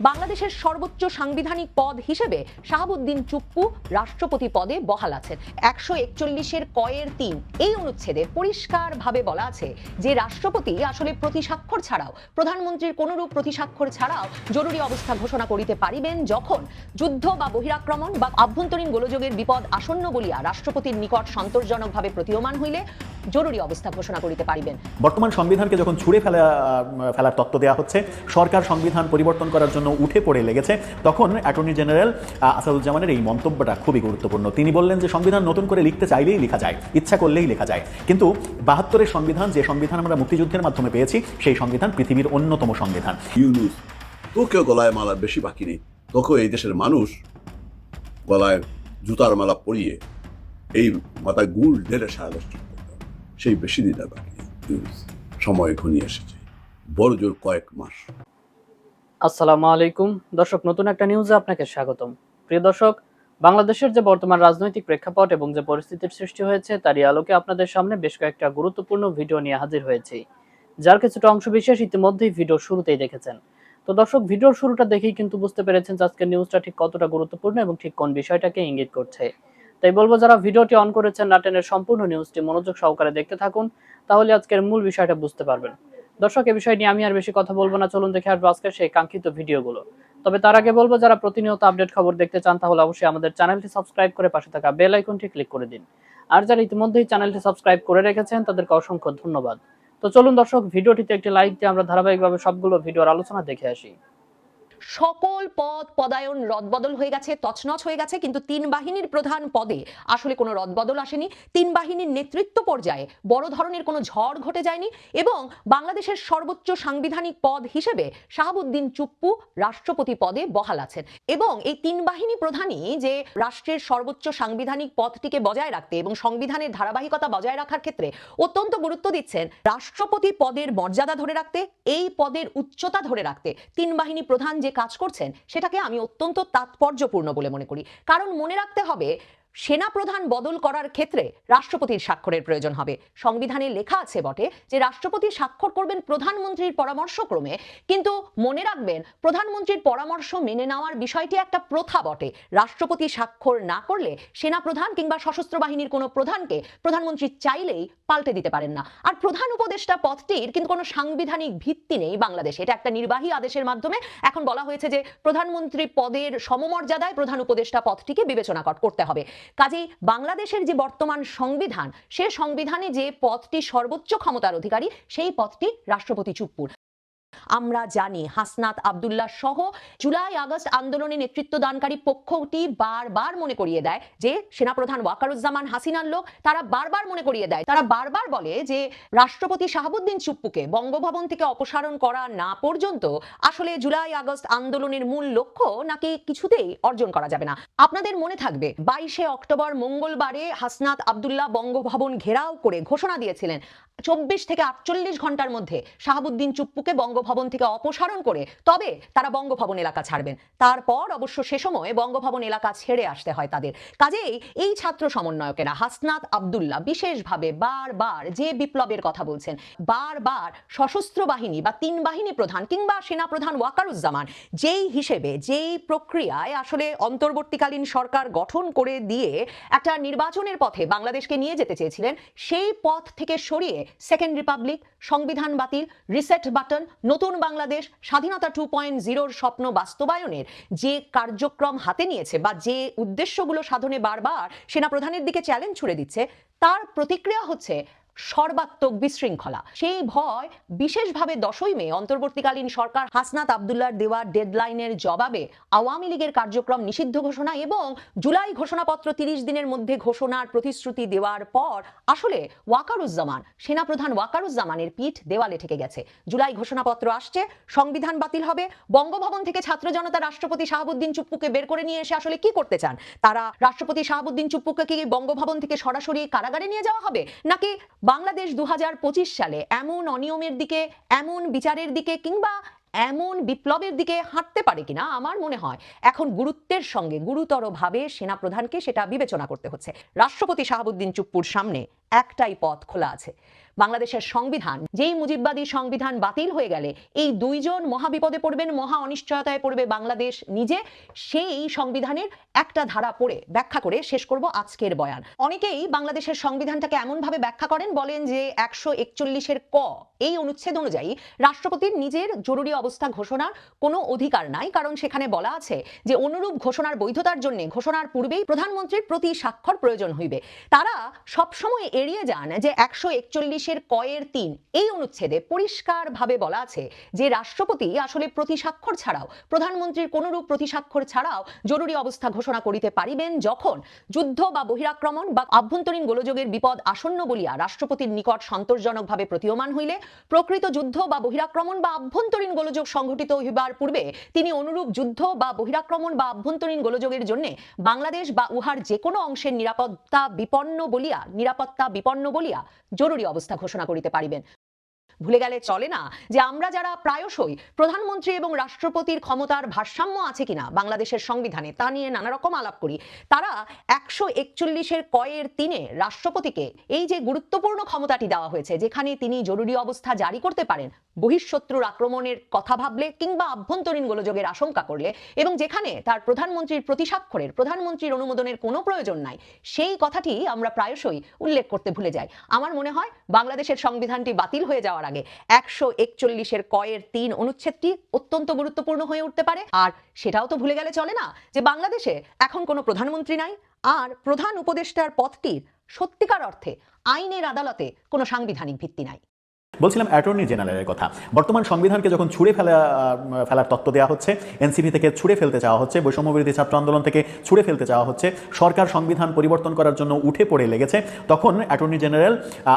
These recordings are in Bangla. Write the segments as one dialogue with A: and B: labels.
A: বাংলাদেশের সর্বোচ্চ সাংবিধানিক পদ হিসেবে শাহাবুদ্দিন চুপ্পু রাষ্ট্রপতি পদে বহাল আছেন। একশো একচল্লিশের কয়ের তিন এই অনুচ্ছেদে পরিষ্কারভাবে বলা আছে যে রাষ্ট্রপতি আসলে প্রতিস্বাক্ষর ছাড়াও, প্রধানমন্ত্রীর কোনরূপ প্রতিস্বাক্ষর ছাড়াও জরুরি অবস্থা ঘোষণা করিতে পারিবেন যখন যুদ্ধ বা বহিরাক্রমণ বা আভ্যন্তরীণ গোলযোগের বিপদ আসন্ন বলিয়া রাষ্ট্রপতির নিকট সন্তোষজনকভাবে প্রতীয়মান হইলে জরুরি অবস্থা ঘোষণা করিতে পারিবেন।
B: বর্তমান সংবিধানকে যখন ছুঁড়ে ফেলা ফেলার তত্ত্ব দেওয়া হচ্ছে, সরকার সংবিধান পরিবর্তন করার জন্য উঠে পড়ে লেগেছে। তখন অ্যাটর্নি জেনারেল আসাদুজ্জামানের এই মন্তব্যটা খুবই গুরুত্বপূর্ণ। তিনি বললেন যে, সংবিধান নতুন করে লিখতে চাইলেই লেখা যায়, ইচ্ছা করলেই লেখা যায়। কিন্তু বাহাত্তরের সংবিধান, যে সংবিধান আমরা মুক্তিযুদ্ধের মাধ্যমে পেয়েছি, সেই সংবিধান পৃথিবীর অন্যতম সংবিধান।
C: ইউনুস, তোকেও গলায় মালার বেশি বাকি নেই। তোকেও এই দেশের মানুষ গলায় জুতার মালা পরিয়ে এই মাথায় গুড় ঢেলে সারা। সেই বেশি দিন আর বাকি সময় ঘনিয়ে এসেছে। বড় জোর কয়েক মাস।
D: আসসালামু আলাইকুম। দর্শক, নতুন একটা নিউজে আপনাকে স্বাগতম। প্রিয় দর্শক, বাংলাদেশের যে বর্তমান রাজনৈতিক প্রেক্ষাপট এবং যে পরিস্থিতির সৃষ্টি হয়েছে, তারই আলোকে আপনাদের সামনে বেশ কয়েকটা গুরুত্বপূর্ণ ভিডিও নিয়ে হাজির হয়েছি। যার কিছুটা অংশ বিশেষ ইতিমধ্যেই ভিডিও শুরুতেই দেখেছেন। তো দর্শক ভিডিওর শুরুটা দেখেই কিন্তু বুঝতে পেরেছেন যে আজকের নিউজটা ঠিক কতটা গুরুত্বপূর্ণ এবং ঠিক কোন বিষয়টাকে ইঙ্গিত করছে। তাই বলব, যারা ভিডিওটি অন করেছেন নাটেনের সম্পূর্ণ নিউজটি মনোযোগ সহকারে দেখতে থাকুন, তাহলে আজকের মূল বিষয়টা বুঝতে পারবেন। দর্শক, এ বিষয় নিয়ে আমি আর বেশি কথা বলব না। চলুন দেখে আসব আজকের সেই কাঙ্ক্ষিত ভিডিওগুলো। তবে তার আগে বলব, যারা প্রতিনিয়ত আপডেট খবর দেখতে চান, তাহলে অবশ্যই আমাদের চ্যানেলটি সাবস্ক্রাইব করে পাশে থাকা বেল আইকনটি ক্লিক করে দিন। আর যারা ইতিমধ্যেই চ্যানেলটি সাবস্ক্রাইব করে রেখেছেন, তাদেরকে অসংখ্য ধন্যবাদ। তো চলুন দর্শক, ভিডিওটিতে একটি লাইক দিয়ে আমরা ধারাবাহিকভাবে সবগুলো ভিডিওর আলোচনা দেখে আসি।
A: সকল পদ পদায়ন রদবদল হয়ে গেছে, তছনছ হয়ে গেছে, কিন্তু তিন বাহিনীর প্রধান পদে আসলে কোনো রদবদল আসেনি। তিন বাহিনীর নেতৃত্ব পর্যায়ে বড় ধরনের কোনো ঝড় ঘটে যায়নি এবং বাংলাদেশের সর্বোচ্চ সাংবিধানিক পদ হিসেবে শাহাবুদ্দিন চুপ্পু রাষ্ট্রপতি পদে বহাল আছেন। এবং এই তিন বাহিনী প্রধানই যে রাষ্ট্রের সর্বোচ্চ সাংবিধানিক পদটিকে বজায় রাখতে এবং সংবিধানের ধারাবাহিকতা বজায় রাখার ক্ষেত্রে অত্যন্ত গুরুত্ব দিচ্ছেন রাষ্ট্রপতি পদের মর্যাদা ধরে রাখতে, এই পদের উচ্চতা ধরে রাখতে তিন বাহিনী প্রধান যে কাজ করছেন, সেটাকে আমি অত্যন্ত তাৎপর্যপূর্ণ বলে মনে করি। কারণ মনে রাখতে হবে, সেনাপ্রধান বদল করার ক্ষেত্রে রাষ্ট্রপতির স্বাক্ষরের প্রয়োজন হবে। সংবিধানে লেখা আছে বটে যে, রাষ্ট্রপতি স্বাক্ষর করবেন প্রধানমন্ত্রীর পরামর্শক্রমে, কিন্তু মনে রাখবেন, প্রধানমন্ত্রীর পরামর্শ মেনে নেওয়ার বিষয়টি একটা প্রথা বটে। রাষ্ট্রপতি স্বাক্ষর না করলে সেনাপ্রধান কিংবা সশস্ত্র বাহিনীর কোনো প্রধানকে প্রধানমন্ত্রী চাইলেই পাল্টে দিতে পারেন না। আর প্রধান উপদেষ্টা পদটির কিন্তু কোনো সাংবিধানিক ভিত্তি নেই বাংলাদেশে। এটা একটা নির্বাহী আদেশের মাধ্যমে এখন বলা হয়েছে যে প্রধানমন্ত্রী পদের সমমর্যাদায় প্রধান উপদেষ্টা পদটিকে বিবেচনা কর- করতে হবে। কাজেই বাংলাদেশের যে বর্তমান সংবিধান, সে সংবিধানে যে পদটি সর্বোচ্চ ক্ষমতার অধিকারী, সেই পদটি রাষ্ট্রপতি চুপ্পুর। আমরা জানি। হাসনাত আবদুল্লাহ সহ জুলাই আগস্ট আন্দোলনে নেতৃত্ব দানকারী পক্ষটি বারবার মনে করিয়ে দেয় যে সেনাপ্রধান ওয়াকারুজ্জামান হাসিনার লোক তারা বারবার মনে করিয়ে দেয়। তারা বারবার বলে যে রাষ্ট্রপতি শাহাবুদ্দিন চুপ্পুকে বঙ্গভবন থেকে অপসারণ করা না পর্যন্ত আসলে জুলাই আগস্ট আন্দোলনের মূল লক্ষ্য নাকি কিছুতেই অর্জন করা যাবে না। আপনাদের মনে থাকবে, বাইশে অক্টোবর মঙ্গলবারে হাসনাত আবদুল্লাহ বঙ্গভবন ঘেরাও করে ঘোষণা দিয়েছিলেন। চব্বিশ থেকে আটচল্লিশ ঘণ্টার মধ্যে শাহাবুদ্দিন চুপ্পুকে বঙ্গভবন থেকে অপসারণ করে তবে তারা বঙ্গভবন এলাকা ছাড়বেন। তারপর অবশ্য সে সময় বঙ্গভবন এলাকা ছেড়ে আসতে হয় তাদের। কাজেই এই ছাত্র সমন্বয়কেরা হাসনাত আবদুল্লাহ বিশেষভাবে বারবার যে বিপ্লবের কথা বলছেন, বারবার সশস্ত্র বাহিনী বা তিন বাহিনী প্রধান কিংবা সেনা প্রধান ওয়াকারুজ্জামান, যেই হিসেবে, যেই প্রক্রিয়ায় আসলে অন্তর্বর্তীকালীন সরকার গঠন করে দিয়ে একটা নির্বাচনের পথে বাংলাদেশকে নিয়ে যেতে চেয়েছিলেন, সেই পথ থেকে সরিয়ে সেকেন্ড রিপাবলিক সংবিধান বাতিল রিসেট বাটন নতুন বাংলাদেশ, স্বাধীনতা টু পয়েন্ট জিরোর স্বপ্ন বাস্তবায়নের যে কার্যক্রম হাতে নিয়েছে বা যে উদ্দেশ্যগুলো সাধনে বারবার সেনাপ্রধানের দিকে চ্যালেঞ্জ ছুড়ে দিচ্ছে, তার প্রতিক্রিয়া হচ্ছে সর্বাত্মক বিশৃঙ্খলা। সেই ভয় বিশেষভাবে দশই মে অন্তর্বর্তীকালীন সরকার হাসনাত আবদুল্লার দেওয়া ডেডলাইনের জবাবে আওয়ামী লীগের কার্যক্রম নিষিদ্ধ ঘোষণা এবং জুলাই ঘোষণাপত্র তিরিশ দিনের মধ্যে ঘোষণার প্রতিশ্রুতি দেওয়ার পর আসলে ওয়াকারুজ্জামান, সেনাপ্রধান ওয়াকারুজ্জামানের পিঠ দেওয়ালে ঠেকে গেছে। জুলাই ঘোষণাপত্র আসছে, সংবিধান বাতিল হবে, বঙ্গভবন থেকে ছাত্র জনতা রাষ্ট্রপতি শাহাবুদ্দিন চুপ্পুকে বের করে নিয়ে এসে আসলে কি করতে চান? তারা রাষ্ট্রপতি শাহাবুদ্দিন চুপ্পুকে কি বঙ্গভবন থেকে সরাসরি কারাগারে নিয়ে যাওয়া হবে? নাকি বাংলাদেশ দু হাজার পঁচিশ সালে এমন অনিয়মের দিকে, এমন বিচারের দিকে কিংবা এমন বিপ্লবের দিকে হাঁটতে পারে কিনা আমার মনে হয় এখন গুরুত্বের সঙ্গে গুরুতরভাবে সেনাপ্রধানকে সেটা বিবেচনা করতে হচ্ছে। রাষ্ট্রপতি শাহাবুদ্দিন চুপ্পুর সামনে একটাই পথ খোলা আছে। বাংলাদেশের সংবিধান, যেই মুজিববাদী সংবিধান বাতিল হয়ে গেলে এই দুইজন মহাবিপদে পড়বেন, মহা অনিশ্চয়তায় পড়বে বাংলাদেশ নিজে, সেই সংবিধানের একটা ধারা পড়ে, ব্যাখ্যা করে শেষ করব আজকের বয়ান। অনেকেই বাংলাদেশের সংবিধানটাকে এমনভাবে ব্যাখ্যা করেন, বলেন যে একশো একচল্লিশের ক এই অনুচ্ছেদ অনুযায়ী রাষ্ট্রপতির নিজের জরুরি অবস্থা ঘোষণার কোনো অধিকার নাই, কারণ সেখানে বলা আছে যে অনুরূপ ঘোষণার বৈধতার জন্য ঘোষণার পূর্বেই প্রধানমন্ত্রীর প্রতি স্বাক্ষর প্রয়োজন হইবে। তারা সবসময় এড়িয়ে যান যে একশো একচল্লিশ একচল্লিশের কয়ের তিন। এই অনুচ্ছেদে পরিষ্কারভাবে বলা আছে যে রাষ্ট্রপতি আসলে প্রতি স্বাক্ষর ছাড়াও, প্রধানমন্ত্রীর কোনরূপ প্রতি স্বাক্ষর ছাড়াও জরুরি অবস্থা ঘোষণা করিতে পারিবেন যখন যুদ্ধ বা বহিরাক্রমণ বা আভ্যন্তরীণ গোলযোগের বিপদ আসন্ন বলিয়া রাষ্ট্রপতির নিকট সন্তোষজনকভাবে প্রতীয়মান হইলে, প্রকৃত যুদ্ধ বা বহিরাক্রমণ বা আভ্যন্তরীণ গোলযোগ সংঘটিত হইবার পূর্বে তিনি অনুরূপ যুদ্ধ বা বহিরাক্রমণ বা আভ্যন্তরীণ গোলযোগের জন্য বাংলাদেশ বা উহার যে কোনো অংশের নিরাপত্তা বিপন্ন বলিয়া, নিরাপত্তা বিপন্ন বলিয়া জরুরি অবস্থা ঘোষণা করিতে পারিবেন। ভুলে গেলে চলে না যে আমরা যারা প্রায়শই প্রধানমন্ত্রী এবং রাষ্ট্রপতির ক্ষমতার ভারসাম্য আছে কিনা বাংলাদেশের সংবিধানে তা নিয়ে নানা রকম আলাপ করি, তারা একশো একচল্লিশের কয়ের তিনে রাষ্ট্রপতিকে এই যে গুরুত্বপূর্ণ ক্ষমতাটি দেওয়া হয়েছে, যেখানে তিনি জরুরি অবস্থা জারি করতে পারেন, বহিঃশত্রুর আক্রমণের কথা ভাবলে কিংবা আভ্যন্তরীণ গোলযোগের আশঙ্কা করলে এবং যেখানে তার প্রধানমন্ত্রীর প্রতিস্বাক্ষরের, প্রধানমন্ত্রীর অনুমোদনের কোনো প্রয়োজন নাই, সেই কথাটি আমরা প্রায়শই উল্লেখ করতে ভুলে যাই। আমার মনে হয় বাংলাদেশের সংবিধানটি বাতিল হয়ে যাওয়ার আগে একশো একচল্লিশের কয়ের তিন অনুচ্ছেদটি অত্যন্ত গুরুত্বপূর্ণ হয়ে উঠতে পারে। আর সেটাও তো ভুলে গেলে চলে না যে বাংলাদেশে এখন কোনো প্রধানমন্ত্রী নাই আর প্রধান উপদেষ্টার পদটির সত্যিকার অর্থে আইনের আদালতে কোনো সাংবিধানিক ভিত্তি নাই।
B: বলছিলাম অ্যাটর্নি জেনারেলের কথা। বর্তমান সংবিধানকে যখন ছুঁড়ে ফেলা ফেলার তত্ত্ব দেওয়া হচ্ছে, এনসিপি থেকে ছুঁড়ে ফেলতে চাওয়া হচ্ছে বৈষম্যবিরোধী ছাত্র আন্দোলন থেকে ছুঁড়ে ফেলতে চাওয়া হচ্ছে, সরকার সংবিধান পরিবর্তন করার জন্য উঠে পড়ে লেগেছে, তখন অ্যাটর্নি জেনারেল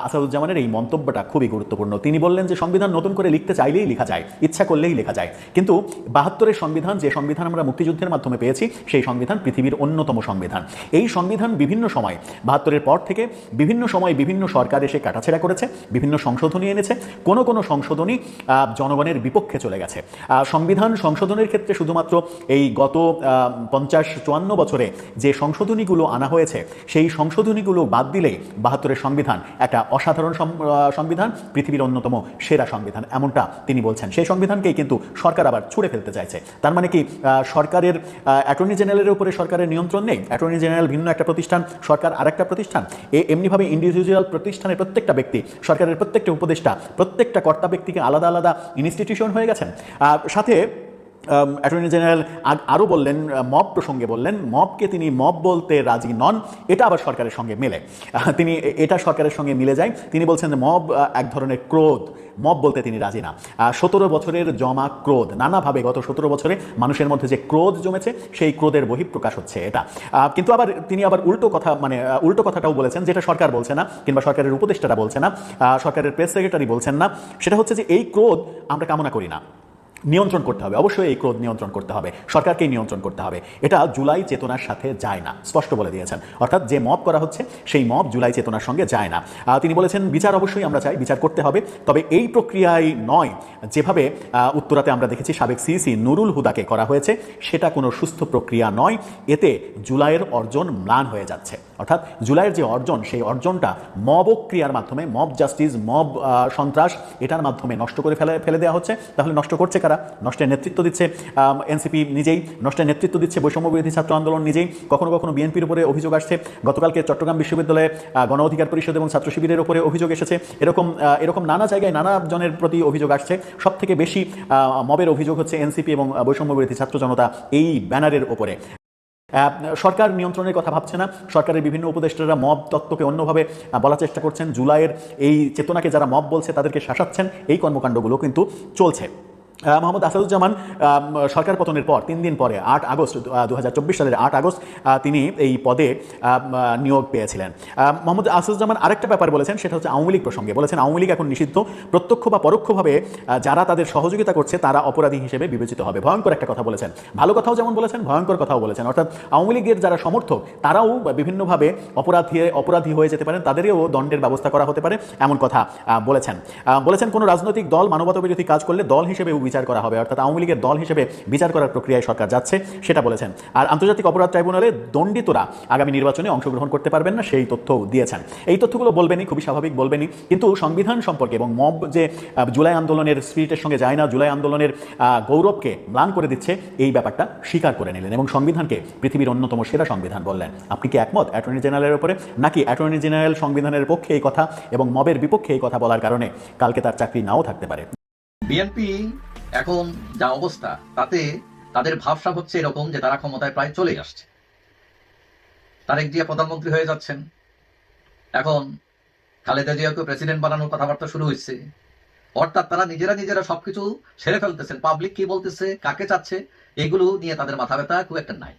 B: আসাদুজ্জামানের এই মন্তব্যটা খুবই গুরুত্বপূর্ণ। তিনি বললেন যে সংবিধান নতুন করে লিখতে চাইলেই লেখা যায়, ইচ্ছা করলেই লেখা যায়। কিন্তু বাহাত্তরের সংবিধান, যে সংবিধান আমরা মুক্তিযুদ্ধের মাধ্যমে পেয়েছি, সেই সংবিধান পৃথিবীর অন্যতম সংবিধান। এই সংবিধান বিভিন্ন সময়, বাহাত্তরের পর থেকে বিভিন্ন সময় বিভিন্ন সরকার এসে কাটাছেড়া করেছে, বিভিন্ন সংশোধনী এনেছে কোনো কোনো সংশোধনী জনগণের বিপক্ষে চলে গেছে। সংবিধান সংশোধনের ক্ষেত্রে শুধুমাত্র এই গত পঞ্চাশ চুয়ান্ন বছরে যে সংশোধনীগুলো আনা হয়েছে, সেই সংশোধনীগুলো বাদ দিলেই বাহাত্তরের সংবিধান একটা অসাধারণ সংবিধান, পৃথিবীর অন্যতম সেরা সংবিধান, এমনটা তিনি বলছেন। সেই সংবিধানকেই কিন্তু সরকার আবার ছুড়ে ফেলতে চাইছে। তার মানে কি সরকারের অ্যাটর্নি জেনারেলের উপরে সরকারের নিয়ন্ত্রণ নেই, অ্যাটর্নি জেনারেল ভিন্ন একটা প্রতিষ্ঠান, সরকার আরেকটা প্রতিষ্ঠান, এ এমনিভাবে ইন্ডিভিজুয়াল প্রতিষ্ঠানের প্রত্যেকটা ব্যক্তি, সরকারের প্রত্যেকটা উপদেষ্টা প্রত্যেকটা কর্তা ব্যক্তিকে আলাদা আলাদা ইনস্টিটিউশন হয়ে গেছেন। সাথে অ্যাটর্নি জেনারেল আরও বললেন মব প্রসঙ্গে বললেন, মবকে তিনি মব বলতে রাজি নন, এটা আবার সরকারের সঙ্গে মেলে। তিনি এটা সরকারের সঙ্গে মিলে যায়। তিনি বলছেন মব এক ধরনের ক্রোধ, মব বলতে তিনি রাজি না। সতেরো বছরের জমা ক্রোধ, নানাভাবে গত সতেরো বছরে মানুষের মধ্যে যে ক্রোধ জমেছে, সেই ক্রোধের বহিঃপ্রকাশ হচ্ছে এটা। কিন্তু আবার তিনি আবার উল্টো কথা মানে উল্টো কথাটাও বলেছেন, যেটা সরকার বলছে না, কিংবা সরকারের উপদেষ্টারা বলছে না সরকারের প্রেস সেক্রেটারি বলছেন না, সেটা হচ্ছে যে এই ক্রোধ আমরা কামনা করি না। নিয়ন্ত্রণ করতে হবে। অবশ্যই এই ক্রোধ নিয়ন্ত্রণ করতে হবে। সরকারকেই নিয়ন্ত্রণ করতে হবে। এটা জুলাই চেতনার সাথে যায় না, স্পষ্ট বলে দিয়েছেন। অর্থাৎ যে মব করা হচ্ছে, সেই মব জুলাই চেতনার সঙ্গে যায় না। তিনি বলেছেন, বিচার অবশ্যই আমরা চাই, বিচার করতে হবে। তবে এই প্রক্রিয়ায় নয়। যেভাবে উত্তরাতে আমরা দেখেছি, সাবেক সিসি নুরুল হুদাকে করা হয়েছে, সেটা কোনো সুস্থ প্রক্রিয়া নয়। এতে জুলাইয়ের অর্জন ম্লান হয়ে যাচ্ছে। অর্থাৎ জুলাইয়ের যে অর্জন, সেই অর্জনটা মব ক্রিয়ার মাধ্যমে, মব জাস্টিস, মব সন্ত্রাস, এটার মাধ্যমে নষ্ট করে ফেলে ফেলে দেওয়া হচ্ছে। তাহলে নষ্ট করছে কারা নষ্টের নেতৃত্ব দিচ্ছে এনসিপি নিজেই নষ্টের নেতৃত্ব দিচ্ছে বৈষম্য বিরোধী ছাত্র আন্দোলন নিজেই। কখনো কখনো বিএনপির উপরে অভিযোগ আসছে, গতকালকে চট্টগ্রাম বিশ্ববিদ্যালয়ে গণ অধিকার পরিষদ এবং ছাত্র শিবিরের উপরে অভিযোগ এসেছে। এরকম এরকম নানা জায়গায় নানা জনের প্রতি অভিযোগ আসছে। সব থেকে বেশি মবের অভিযোগ হচ্ছে এনসিপি এবং বৈষম্য বিরোধী ছাত্র জনতা এই ব্যানারের ওপরে সরকার নিয়ন্ত্রণের কথা ভাবছে না। সরকারের বিভিন্ন উপদেষ্টারা মব তত্ত্বকে অন্যভাবে বলার চেষ্টা করছেন। জুলাইয়ের এই চেতনাকে যারা মব বলছে, তাদেরকে শাসাচ্ছেন। এই কর্মকাণ্ডগুলো কিন্তু চলছে। মোহাম্মদ আসাদুজ্জামান সরকার পতনের পর, তিন দিন পরে, আট আগস্ট দু হাজার চব্বিশ সালের আট আগস্ট তিনি এই পদে নিয়োগ পেয়েছিলেন। মোহাম্মদ আসাদুজ্জামান আরেকটা ব্যাপার বলেছেন, সেটা হচ্ছে আওয়ামী লীগ প্রসঙ্গে। বলেছেন, আওয়ামী লীগ এখন নিষিদ্ধ। প্রত্যক্ষ বা পরোক্ষভাবে যারা তাদের সহযোগিতা করছে, তারা অপরাধী হিসেবে বিবেচিত হবে। ভয়ঙ্কর একটা কথা বলেছেন। ভালো কথাও যেমন বলেছেন, ভয়ঙ্কর কথাও বলেছেন। অর্থাৎ আওয়ামী লীগের যারা সমর্থক, তারাও বিভিন্নভাবে অপরাধী অপরাধী হয়ে যেতে পারেন। তাদেরও দণ্ডের ব্যবস্থা করা হতে পারে, এমন কথা বলেছেন। বলেছেন, কোনো রাজনৈতিক দল মানবতা বিরোধী কাজ করলে দল হিসেবে বিচার করা হবে, অর্থাৎ আওয়ামী লীগের দল হিসেবে বিচার করার প্রক্রিয়ায় সরকার যাচ্ছে, সেটা বলেছেন। আর আন্তর্জাতিক অপরাধ ট্রাইব্যুনালে দণ্ডিতরা আগামী নির্বাচনে অংশগ্রহণ করতে পারবেন না, সেই তথ্য দিয়েছেন। এই তথ্যগুলো বলবেনই, খুবই স্বাভাবিক বলবেনই, কিন্তু সংবিধান সম্পর্কে এবং মব যে জুলাই আন্দোলনের স্পিরিটের সঙ্গে যায় না, জুলাই আন্দোলনের গৌরবকে ম্লান করে দিচ্ছে, এই ব্যাপারটা স্বীকার করে নিলেন এবং সংবিধানকে পৃথিবীর অন্যতম সেরা সংবিধান বললেন। আপনি কি একমত অ্যাটর্নি জেনারেলের উপরে? নাকি অ্যাটর্নি জেনারেল সংবিধানের পক্ষে এই কথা এবং মবের বিপক্ষে এই কথা বলার কারণে কালকে তার চাকরি নাও থাকতে পারে?
E: বিএনপি এখন যা অবস্থা, তাতে তাদের ভাবসাব হচ্ছে এরকম যে তারা ক্ষমতায় প্রায় চলে আসছে। তারেক জিয়া প্রধানমন্ত্রী হয়ে যাচ্ছেন। এখন খালেদা জিয়াকে প্রেসিডেন্ট বানানোর কথাবার্তা শুরু হয়েছে। অর্থাৎ তারা নিজেরা নিজেরা সবকিছু সেরে ফেলতেছেন। পাবলিক কি বলতেছে, কাকে চাচ্ছে, এগুলো নিয়ে তাদের মাথা ব্যথা খুব একটা নাই।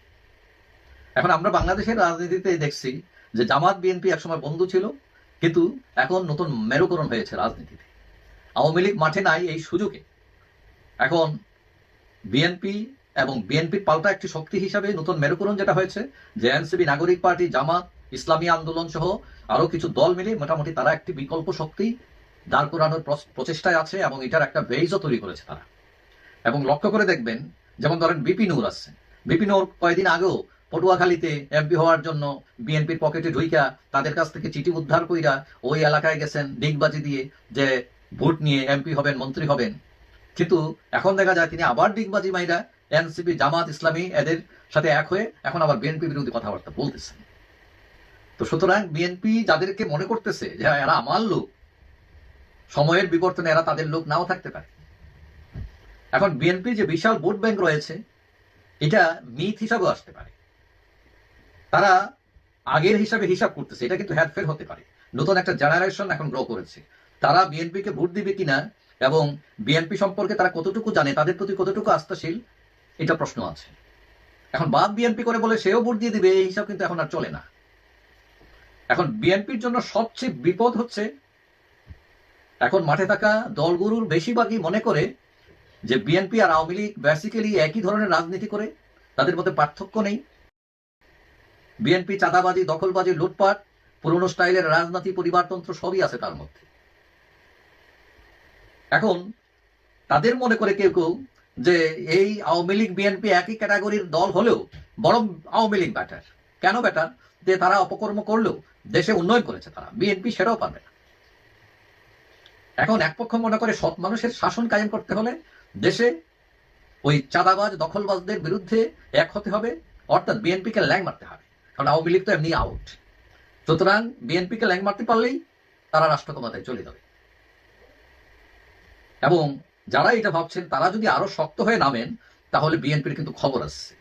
E: এখন আমরা বাংলাদেশের রাজনীতিতে দেখছি যে জামাত, বিএনপি একসময় বন্ধু ছিল, কিন্তু এখন নতুন মেরুকরণ হয়েছে রাজনীতিতে। আওয়ামী লীগ মাঠে নাই এই সুযোগে। এখন বিএনপি এবং বিএনপির পাল্টা একটি শক্তি হিসাবে নতুন মেরুকরণ যেটা হয়েছে, যে এনসিপি নাগরিক পার্টি, জামাত, ইসলামী আন্দোলন সহ আরও কিছু দল মিলে মোটামুটি তারা একটি বিকল্প শক্তি দাঁড় করানোর প্রচেষ্টায় আছে এবং এটার একটা বেইজও তৈরি করেছে তারা। এবং লক্ষ্য করে দেখবেন, যেমন ধরেন বিপি নূর আছে বিপি নূর কয়েকদিন আগেও পটুয়াখালীতে এমপি হওয়ার জন্য বিএনপির পকেটে ঢুইকা তাদের কাছ থেকে চিঠি উদ্ধার কইরা ওই এলাকায় গেছেন, ডিগবাজি দিয়ে যে ভোট নিয়ে এমপি হবেন, মন্ত্রী হবেন। কিন্তু এখন দেখা যায় তিনি আবার ডিগবাজি মাইরা এনসিপি, জামাত, ইসলামী এদের সাথে এক হয়ে এখন আবার বিএনপি বিরোধী কথাবার্তা বলতেছেন তো সুতরাং বিএনপি যাদেরকে মনে করতেছে যে এরা আমার লোক, সময়ের বিবর্তনে এরা তাদের লোক নাও থাকতে পারে। এখন বিএনপি যে বিশাল ভোট ব্যাংক রয়েছে, এটা মিথ হিসাবেও আসতে পারে। তারা আগের হিসাবে হিসাব করতেছে, এটা কিন্তু হ্যারফের হতে পারে। নতুন একটা জেনারেশন এখন গ্রো করেছে। তারা বিএনপিকে ভোট দিবে কিনা এবং বিএনপি সম্পর্কে তারা কতটুকু জানে, তাদের প্রতি কতটুকু আস্থাশীল, এটা প্রশ্ন আছে। এখন বাদ বিএনপি করে বলে সেও ভোট দিয়ে দিবে, এই হিসাব কিন্তু এখন আর চলে না। এখন বিএনপির জন্য সবচেয়ে বিপদ হচ্ছে, এখন মাঠে থাকা দলগুলোর বেশিরভাগই মনে করে যে বিএনপি আর আওয়ামী লীগ বেসিক্যালি একই ধরনের রাজনীতি করে, তাদের মধ্যে পার্থক্য নেই। বিএনপি চাঁদাবাজি, দখলবাজি, লুটপাট, পুরনো স্টাইলের রাজনীতি পরিবারতন্ত্র সবই আছে তার মধ্যে। এখন তাদের মনে করে কেউ কেউ যে এই আওয়ামী লীগ, বিএনপি একই ক্যাটাগরির দল হলেও বরং আওয়ামী লীগ ব্যাটার কেন ব্যাটার যে তারা অপকর্ম করলেও দেশে উন্নয়ন করেছে তারা। বিএনপি সেটাও পারবে না। এখন এক পক্ষ মনে করে সৎ মানুষের শাসন কায়েম করতে হলে দেশে ওই চাঁদাবাজ, দখলবাজদের বিরুদ্ধে এক হতে হবে, অর্থাৎ বিএনপিকে ল্যাং মারতে হবে। কারণ আওয়ামী লীগ তো এমনি আউট সুতরাং বিএনপিকে ল্যাং মারতে পারলেই তারা রাষ্ট্র ক্ষমতায় চলে যাবে। এবং যারা এটা ভাবছেন, তারা যদি আরও শক্ত হয়ে নামেন, তাহলে বিএনপির কিন্তু খবর আসছে।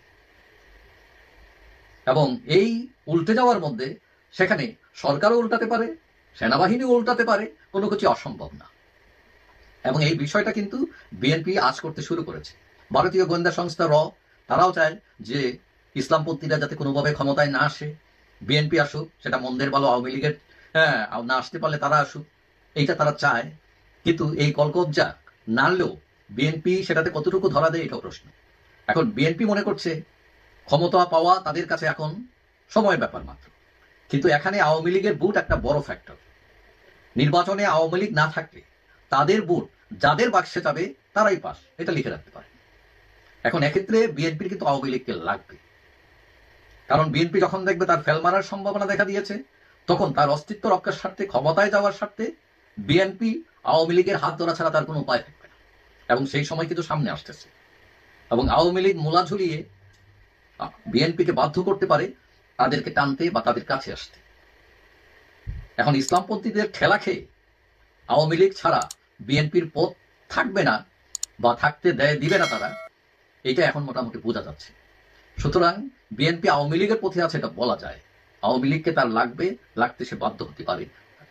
E: এবং এই উল্টে যাওয়ার মধ্যে সেখানে সরকারও উল্টাতে পারে, সেনাবাহিনীও উল্টাতে পারে, কোনো কিছু অসম্ভব না। এবং এই বিষয়টা কিন্তু বিএনপি আজ করতে শুরু করেছে। ভারতীয় গোয়েন্দা সংস্থা র, তারাও চায় যে ইসলামপন্থীরা যাতে কোনোভাবে ক্ষমতায় না আসে, বিএনপি আসুক, সেটা মন্দের ভালো আওয়ামী লীগের হ্যাঁ না আসতে পারলে তারা আসুক, এইটা তারা চায়। কিন্তু এই কলকবজা নাড়লেও বিএনপি সেটাতে কতটুকু ধরা দেয় এটাও প্রশ্ন। এখন বিএনপি মনে করছে ক্ষমতা পাওয়া তাদের কাছে এখন সময়ের ব্যাপার মাত্র। কিন্তু এখানে আওয়ামী লীগের বুট একটা বড় ফ্যাক্টর নির্বাচনে আওয়ামী লীগ না থাকলে তাদের বুট যাদের বাক্সে যাবে তারাই পাস, এটা লিখে রাখতে পারে। এখন এক্ষেত্রে বিএনপির কিন্তু আওয়ামী লীগকে লাগবে। কারণ বিএনপি যখন দেখবে তার ফেল মারার সম্ভাবনা দেখা দিয়েছে, তখন তার অস্তিত্ব রক্ষার স্বার্থে, ক্ষমতায় যাওয়ার স্বার্থে বিএনপি আওয়ামী লীগের হাত ধরা ছাড়া তার কোনো উপায় থাকবে না। এবং সেই সময় কিন্তু সামনে আসতেছে। এবং আওয়ামী লীগ মূলা ঝুলিয়ে বিএনপিকে বাধ্য করতে পারে তাদেরকে টানতে বা তাদের কাছে আসতে। এখন ইসলামপন্থীদের ঠেলা খেয়ে আওয়ামী লীগ ছাড়া বিএনপির পথ থাকবে না বা থাকতে দেয়, দিবে না তারা, এটা এখন মোটামুটি বোঝা যাচ্ছে। সুতরাং বিএনপি আওয়ামী লীগের পথে আছে এটা বলা যায়। আওয়ামী লীগকে তার লাগবে, লাগতে সে বাধ্য হতে পারে।